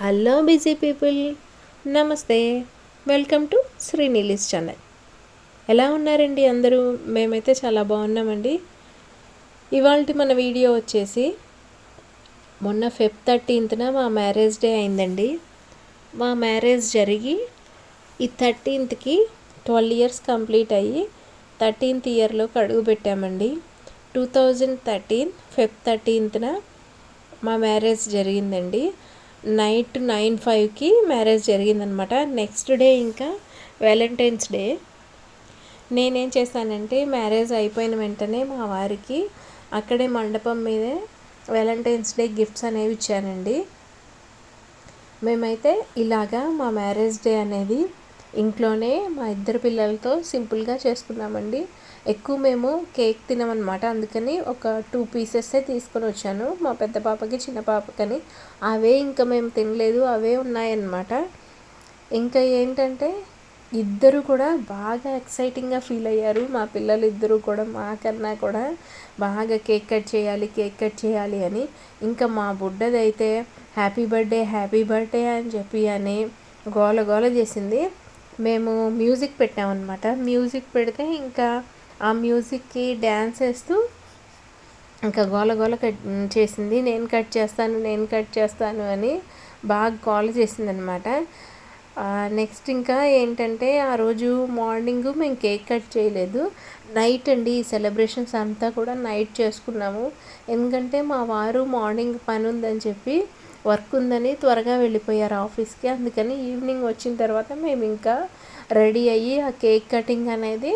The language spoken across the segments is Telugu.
హలో బిజీ పీపుల్ నమస్తే వెల్కమ్ టు శ్రీనీలిస్ ఛానల్ ఎలా ఉన్నారండి అందరూ? మేమైతే చాలా బాగున్నామండి. ఇవాళ మన వీడియో వచ్చేసి మొన్న ఫెబ్ థర్టీన్త్న మా మ్యారేజ్ డే అయిందండి. మా మ్యారేజ్ జరిగి ఈ థర్టీన్త్కి ట్వెల్వ్ ఇయర్స్ కంప్లీట్ అయ్యి థర్టీన్త్ ఇయర్లోకి అడుగు పెట్టామండి. టూ థౌజండ్ థర్టీన్ ఫెబ్ థర్టీన్త్న మా మ్యారేజ్ జరిగిందండి. నైట్ నైన్ ఫైవ్కి మ్యారేజ్ జరిగిందనమాట. నెక్స్ట్ డే ఇంకా వ్యాలంటైన్స్ డే. నేనేం చేశానంటే మ్యారేజ్ అయిపోయిన వెంటనే మా వారికి అక్కడే మండపం మీదే వ్యాలంటైన్స్ డే గిఫ్ట్స్ అనేవి ఇచ్చానండి. మేమైతే ఇలాగా మా మ్యారేజ్ డే అనేది ఇంట్లోనే మా ఇద్దరు పిల్లలతో సింపుల్గా చేసుకున్నామండి. ఎక్కువ మేము కేక్ తినమన్నమాట. అందుకని ఒక టూ పీసెస్సే తీసుకొని వచ్చాను. మా పెద్ద పాపకి చిన్న పాపకని. అవే ఇంకా మేము తినలేదు. అవే ఉన్నాయన్నమాట. ఇంకా ఏంటంటే ఇద్దరు కూడా బాగా ఎక్సైటింగ్గా ఫీల్ అయ్యారు. మా పిల్లలు ఇద్దరు కూడా మాకన్నా కూడా బాగా కేక్ కట్ చేయాలి కేక్ కట్ చేయాలి అని. ఇంకా మా బుడ్డదైతే హ్యాపీ బర్త్డే హ్యాపీ బర్త్డే అని చెప్పి అని గోల గోల చేసింది. మేము మ్యూజిక్ పెట్టామన్నమాట. మ్యూజిక్ పెడితే ఇంకా ఆ మ్యూజిక్కి డ్యాన్స్ వేస్తూ ఇంకా గోల గోల కట్ చేసింది. నేను కట్ చేస్తాను నేను కట్ చేస్తాను అని బాగా గోల చేసింది అనమాట నెక్స్ట్ ఇంకా ఏంటంటే ఆ రోజు మార్నింగ్ మేము కేక్ కట్ చేయలేదు. నైట్ అండి ఈ సెలబ్రేషన్స్ అంతా కూడా నైట్ చేసుకున్నాము. ఎందుకంటే మా వారు మార్నింగ్ పని ఉందని చెప్పి వర్క్ ఉందని త్వరగా వెళ్ళిపోయారు ఆఫీస్కి. అందుకని ఈవినింగ్ వచ్చిన తర్వాత మేము ఇంకా రెడీ అయ్యి ఆ కేక్ కటింగ్ అనేది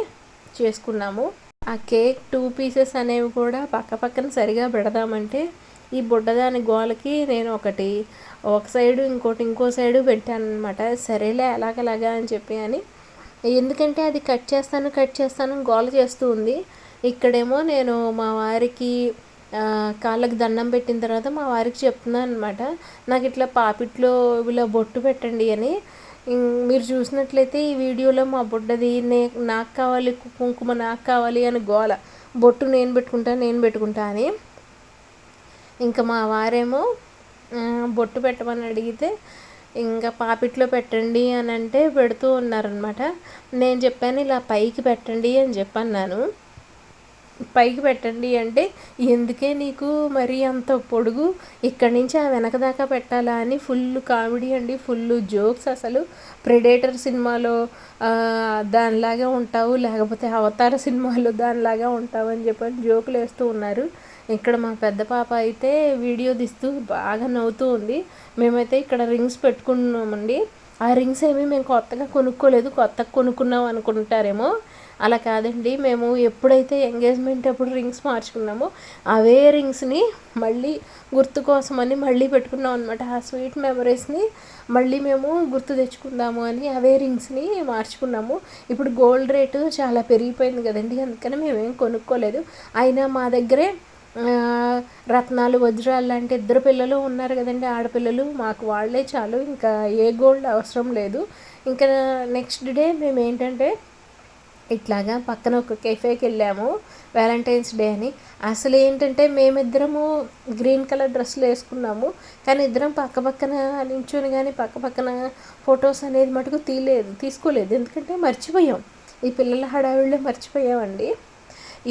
చేసుకున్నాము. ఆ కేక్ టూ పీసెస్ అనేవి కూడా పక్క పక్కన సరిగా పెడదామంటే ఈ బుడ్డదాని గోలకి నేను ఒకటి ఒక సైడు ఇంకోటి ఇంకో సైడు పెట్టాను అనమాట సరేలే ఎలాగలాగా అని చెప్పి అని. ఎందుకంటే అది కట్ చేస్తాను కట్ చేస్తాను గోల చేస్తూ ఉంది. ఇక్కడేమో నేను మా వారికి కాళ్ళకి దండం పెట్టిన తర్వాత మా వారికి చెప్తున్నాను అనమాట నాకు ఇట్లా పాపిట్లో ఇలా బొట్టు పెట్టండి అని. మీరు చూసినట్లయితే ఈ వీడియోలో మా బుడ్డది నే నాకు కావాలి కుంకుమ నాకు కావాలి అని గోల. బొట్టు నేను పెట్టుకుంటా నేను పెట్టుకుంటా అని. ఇంకా మా వారేమో బొట్టు పెట్టమని అడిగితే ఇంకా పాపిట్లో పెట్టండి అని అంటే పెడుతూ ఉన్నారనమాట నేను చెప్పాను ఇలా పైకి పెట్టండి అని చెప్పన్నాను. పైకి పెట్టండి అంటే ఎందుకే నీకు మరి అంత పొడుగు? ఇక్కడి నుంచి ఆ వెనక దాకా పెట్టాలా? అని ఫుల్ కామెడీ అండి ఫుల్ జోక్స్ అసలు. ప్రెడేటర్ సినిమాలో దానిలాగా ఉంటావు లేకపోతే అవతార సినిమాలో దానిలాగా ఉంటావు అని చెప్పని జోకులు వేస్తూ ఉన్నారు. ఇక్కడ మా పెద్ద పాప అయితే వీడియో తీస్తూ బాగా నవ్వుతూ ఉంది. మేమైతే ఇక్కడ రింగ్స్ పెట్టుకున్నామండి. ఆ రింగ్స్ ఏమీ మేము కొత్తగా కొనుక్కోలేదు. కొత్తగా కొనుక్కున్నాం అనుకుంటారేమో. అలా కాదండి మేము ఎప్పుడైతే ఎంగేజ్మెంట్ అప్పుడు రింగ్స్ మార్చుకున్నామో అవే రింగ్స్ని మళ్ళీ గుర్తు కోసమని మళ్ళీ పెట్టుకున్నాం అనమాట ఆ స్వీట్ మెమరీస్ని మళ్ళీ మేము గుర్తు తెచ్చుకుందాము అని అవే రింగ్స్ని మార్చుకున్నాము. ఇప్పుడు గోల్డ్ రేటు చాలా పెరిగిపోయింది కదండి అందుకని మేమేం కొనుక్కోలేదు. అయినా మా దగ్గరే రత్నాలు వజ్రాలు లాంటి ఇద్దరు పిల్లలు ఉన్నారు కదండి ఆడపిల్లలు. మాకు వాళ్ళే చాలు ఇంకా ఏ గోల్డ్ అవసరం లేదు. ఇంకా నెక్స్ట్ డే మేము ఏంటంటే ఇట్లాగా పక్కన ఒక కెఫేకి వెళ్ళాము వ్యాలంటైన్స్ డే అని. అసలు ఏంటంటే మేమిద్దరము గ్రీన్ కలర్ డ్రెస్సులు వేసుకున్నాము కానీ ఇద్దరం పక్క పక్కన నించుని కానీ పక్క పక్కన ఫొటోస్ అనేది మటుకు తీయలేదు తీసుకోలేదు. ఎందుకంటే మర్చిపోయాం. ఈ పిల్లల హడావిడిలో మర్చిపోయామండి.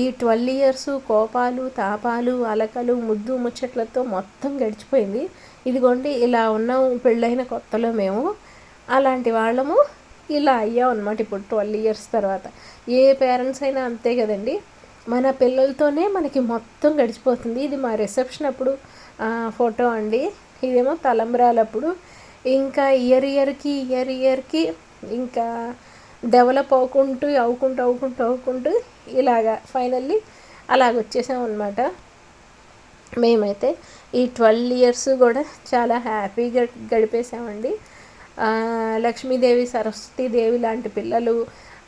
ఈ ట్వెల్వ్ ఇయర్స్ కోపాలు తాపాలు అలకలు ముద్దు ముచ్చట్లతో మొత్తం గడిచిపోయింది. ఇదిగోండి ఇలా ఉన్నాం పెళ్ళైన కొత్తలో మేము. అలాంటి వాళ్ళము ఇలా అయ్యాం అనమాట ఇప్పుడు ట్వెల్వ్ ఇయర్స్ తర్వాత. ఏ పేరెంట్స్ అయినా అంతే కదండి. మన పిల్లలతోనే మనకి మొత్తం గడిచిపోతుంది. ఇది మా రిసెప్షన్ అప్పుడు ఫోటో అండి. ఇదేమో తలంబ్రాలప్పుడు. ఇంకా ఇయర్ ఇయర్కి ఇయర్ ఇయర్కి ఇంకా డెవలప్ అవుకుంటూ అవ్వుకుంటూ అవ్వుకుంటూ అవ్వుకుంటూ ఇలాగా ఫైనల్లీ అలాగ వచ్చేసామన్నమాట. మేమైతే ఈ ట్వెల్వ్ ఇయర్స్ కూడా చాలా హ్యాపీగా గడిపేసామండి. లక్ష్మీదేవి సరస్వతీదేవి లాంటి పిల్లలు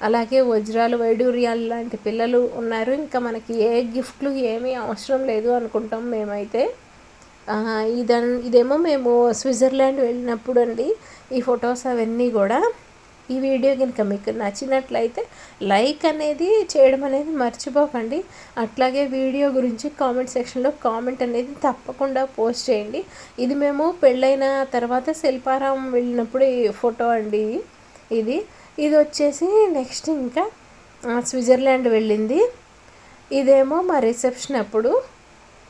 అలాగే వజ్రాలు వైడూర్యాలు లాంటి పిల్లలు ఉన్నారు. ఇంకా మనకి ఏ గిఫ్ట్లు ఏమీ అవసరం లేదు అనుకుంటాం మేమైతే. ఇదన్ ఇదేమో మేము స్విట్జర్లాండ్ వెళ్ళినప్పుడు అండి ఈ ఫొటోస్ అవన్నీ కూడా ఈ వీడియో కనుక మీకు నచ్చినట్లయితే లైక్ అనేది చేయడం అనేది మర్చిపోకండి. అట్లాగే వీడియో గురించి కామెంట్ సెక్షన్లో కామెంట్ అనేది తప్పకుండా పోస్ట్ చేయండి. ఇది మేము పెళ్ళైన తర్వాత శిల్పారాం వెళ్ళినప్పుడు ఈ ఫోటో అండి ఇది. ఇది వచ్చేసి నెక్స్ట్ ఇంకా స్విట్జర్లాండ్ వెళ్ళింది. ఇదేమో మా రిసెప్షన్ అప్పుడు.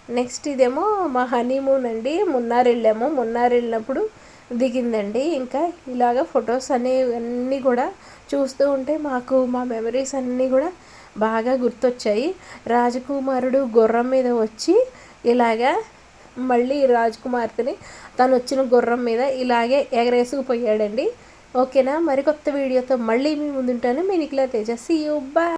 నెక్స్ట్ ఇదేమో మా హనీమూన్ అండి. మున్నార్ వెళ్ళాము. మున్నార్ వెళ్ళినప్పుడు దిగిందండి. ఇంకా ఇలాగ ఫొటోస్ అనేవి అన్నీ కూడా చూస్తూ ఉంటే మాకు మా మెమరీస్ అన్నీ కూడా బాగా గుర్తొచ్చాయి. రాజకుమారుడు గుర్రం మీద వచ్చి ఇలాగా మళ్ళీ రాజకుమార్తెని తను వచ్చిన గుర్రం మీద ఇలాగే ఎగరేసుకుపోయాడండి. ఓకేనా? మరికొత్త వీడియోతో మళ్ళీ మీ ముందుంటాను. మీ Nikhila Teja. See you bye